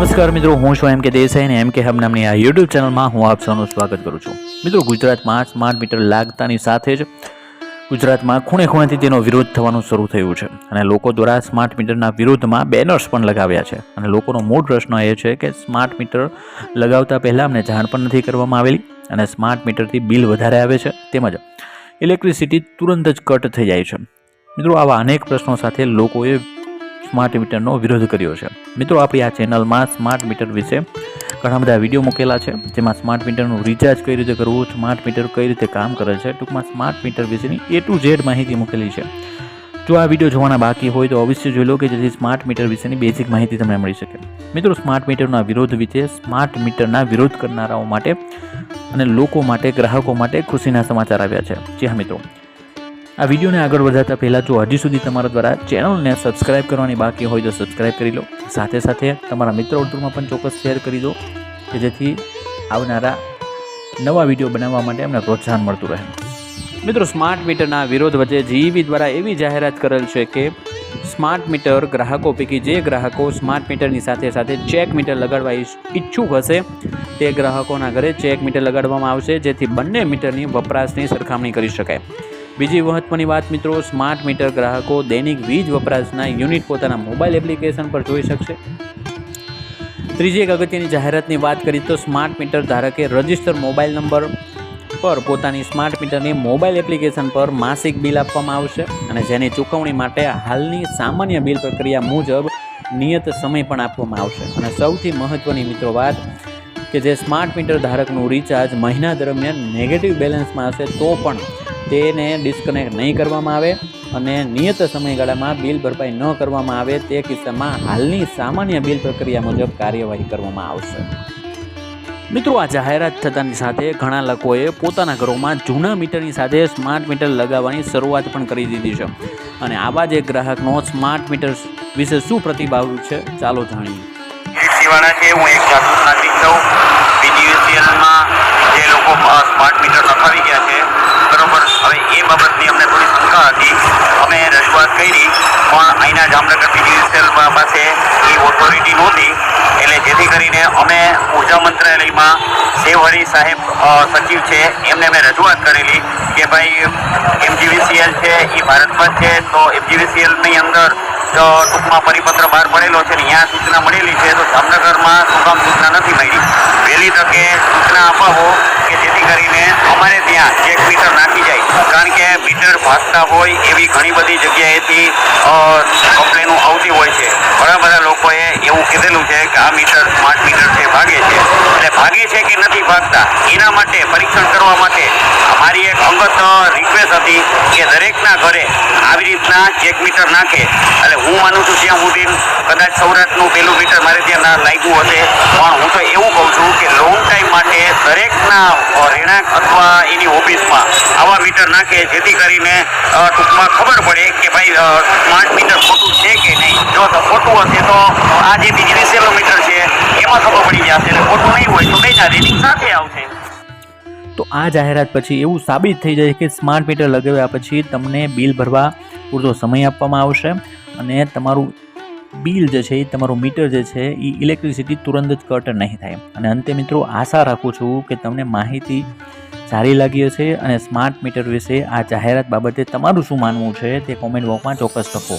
નમસ્કાર મિત્રો, હું છું એમ કે દેસાઈ અને એમ કે હબ નામની આ યુટ્યુબ ચેનલમાં હું આપ સૌનું સ્વાગત કરું છું. મિત્રો, ગુજરાતમાં સ્માર્ટ મીટર લાગતાની સાથે જ ગુજરાતમાં ખૂણે ખૂણેથી તેનો વિરોધ થવાનું શરૂ થયું છે અને લોકો દ્વારા સ્માર્ટ મીટરના વિરોધમાં બેનર્સ પણ લગાવ્યા છે. અને લોકોનો મૂળ પ્રશ્ન એ છે કે સ્માર્ટ મીટર લગાવતા પહેલાં અમને જાણ પણ નથી કરવામાં આવેલી અને સ્માર્ટ મીટરથી બિલ વધારે આવે છે તેમજ ઇલેક્ટ્રિસિટી તુરંત જ કટ થઈ જાય છે. મિત્રો, આવા અનેક પ્રશ્નો સાથે લોકોએ સ્માર્ટ મીટરનો વિરોધ કર્યો છે. મિત્રો, આપણી આ ચેનલમાં સ્માર્ટ મીટર વિશે ઘણા બધા વીડિયો મૂકેલા છે. જેમાં સ્માર્ટ મીટરનું રિચાર્જ કઈ રીતે કરવું, સ્માર્ટ મીટર કઈ રીતે કામ કરે છે, ટૂંકમાં સ્માર્ટ મીટર વિશેની એ ટુ ઝેડ માહિતી મૂકેલી છે. જો આ વીડિયો જોવાના બાકી હોય તો અવશ્ય જોઈ લો કે જેથી સ્માર્ટ મીટર વિશેની બેઝિક માહિતી તમને મળી શકે. મિત્રો, સ્માર્ટ મીટરના વિરોધ વિશે સ્માર્ટ મીટરના વિરોધ કરનારાઓ માટે અને લોકો માટે, ગ્રાહકો માટે ખુશીના સમાચાર આવ્યા છે. જી હા, મિત્રો. આ વિડીયોને આગળ વધારતા પહેલાં જો હજી સુધી તમારા દ્વારા ચેનલને સબસ્ક્રાઇબ કરવાની બાકી હોય તો સબસ્ક્રાઇબ કરી લો. સાથે સાથે તમારા મિત્ર વર્તુળમાં પણ ચોક્કસ શેર કરી દો, કે જેથી આવનારા નવા વીડિયો બનાવવા માટે અમને પ્રોત્સાહન મળતું રહે. મિત્રો સ્માર્ટ મીટરના વિરોધ વચ્ચે જીઈબી દ્વારા એવી જાહેરાત કરેલ છે કે સ્માર્ટ મીટર ગ્રાહકો પૈકી જે ગ્રાહકો સ્માર્ટ મીટરની સાથે સાથે ચેક મીટર લગાડવા ઈચ્છ- ઈચ્છુક હશે, તે ગ્રાહકોના ઘરે ચેક મીટર લગાડવામાં આવશે, જેથી બંને મીટરની વપરાશની સરખામણી કરી શકાય. બીજી મહત્વની વાત મિત્રો સ્માર્ટ મીટર ગ્રાહકો દૈનિક વીજ વપરાશના યુનિટ પોતાના મોબાઈલ એપ્લિકેશન પર જોઈ શકશે. ત્રીજી એક અગત્યની જાહેરાતની વાત કરીએ તો સ્માર્ટ મીટર ધારકે રજિસ્ટર મોબાઈલ નંબર પર પોતાની સ્માર્ટ મીટરની મોબાઈલ એપ્લિકેશન પર માસિક બિલ આપવામાં આવશે અને જેની ચૂકવણી માટે હાલની સામાન્ય બિલ પ્રક્રિયા મુજબ નિયત સમય પણ આપવામાં આવશે. અને સૌથી મહત્ત્વની મિત્રો વાત કે જે સ્માર્ટ મીટર ધારકનું રિચાર્જ મહિના દરમિયાન નેગેટિવ બેલેન્સમાં હશે તો પણ તેને ડિસ્કનેક્ટ નહીં કરવામાં આવે અને નિયત સમયગાળામાં બિલ ભરપાઈ ન કરવામાં આવે તે કિસ્સામાં હાલની સામાન્ય બિલ પ્રક્રિયા મુજબ કાર્યવાહી કરવામાં આવશે. મિત્રો, આ જાહેરાત થતાની સાથે ઘણા લોકોએ પોતાના ઘરોમાં જૂના મીટરની સાથે સ્માર્ટ મીટર લગાવવાની શરૂઆત પણ કરી દીધી છે. અને આવા જ એક ગ્રાહકનો સ્માર્ટ મીટર વિશે શું પ્રતિભાવ છે ચાલો જાણીએ. શિવાળા છે, હું એક જાગૃત નાગરિક છું પીજીવીસીએલમાં જે લોકો સ્માર્ટ મીટર નખાવી ગયા છે, બરોબર? હવે એ બાબતની અમને થોડી શંકા હતી. અમે રજૂઆત કરી, પણ અહીંના જામનગર પીજીવીસીએલ પાસે એ ઓથોરિટી નહોતી. એટલે જેથી કરીને અમે ઊર્જા મંત્રાલયમાં દેવહરી સાહેબ સચિવ છે, એમને મેં રજૂઆત કરેલી કે ભાઈ એમજીવીસીએલ છે, એ ભારતમાં છે, તો એમજીવીસીએલની અંદર ટૂંકમાં પરિપત્ર બહાર પડેલો છે ને અહીંયા સૂચના મળેલી છે તો જામનગરમાં શું કામ સૂચના નથી મળી. વહેલી તકે સૂચના અપાવો કે જેથી કરીને અમારે ત્યાં ચેક મીટર નાખી જાય. કારણ કે મીટર ભાગતા હોય એવી ઘણી બધી જગ્યાએથી કમ્પ્લેનો આવતી હોય છે. ઘણા બધા લોકોએ એવું કીધેલું છે કે આ મીટર સ્માર્ટ મીટર છે, ભાગે છે. એટલે ભાગે છે કે નથી ભાગતા, એના માટે પરીક્ષણ કરવા માટે મારી એક અંગત રિક્વેસ્ટ હતી કે દરેકના ઘરે રીતના ચેક મીટર નાખે. એટલે હું માનું છું ત્યાં સુધી કદાચ સૌરાષ્ટ્રનું પેલું મીટર મારે ત્યાં ના લાગ્યું હશે. પણ હું તો એવું કહું છું કે લોંગ ટાઈમ માટે દરેકના રહેણાંક અથવા એની ઓફિસમાં આવા મીટર નાખે, જેથી કરીને ટૂંકમાં ખબર પડે કે ભાઈ સ્માર્ટ મીટર ખોટું છે કે નહીં. જો ખોટું હશે તો આ જે બીજી મીટર છે, એમાં ખબર પડી જશે. એટલે ખોટું નહીં હોય તો બેના રીડિંગ સાથે આવશે. તો આ જાહેરાત પછી એવું સાબિત થઈ જાય કે સ્માર્ટ મીટર લગાવ્યા પછી તમને બિલ ભરવા પૂરતો સમય આપવામાં આવશે અને તમારું બિલ જે છે એ તમારું મીટર જે છે, એ ઇલેક્ટ્રિસિટી તુરંત જ કટ નહીં થાય. અને અંતે મિત્રો, આશા રાખું છું કે તમને માહિતી સારી લાગી હશે અને સ્માર્ટ મીટર વિશે આ જાહેરાત બાબતે તમારું શું માનવું છે તે કોમેન્ટ બોક્સમાં ચોક્કસ લખો.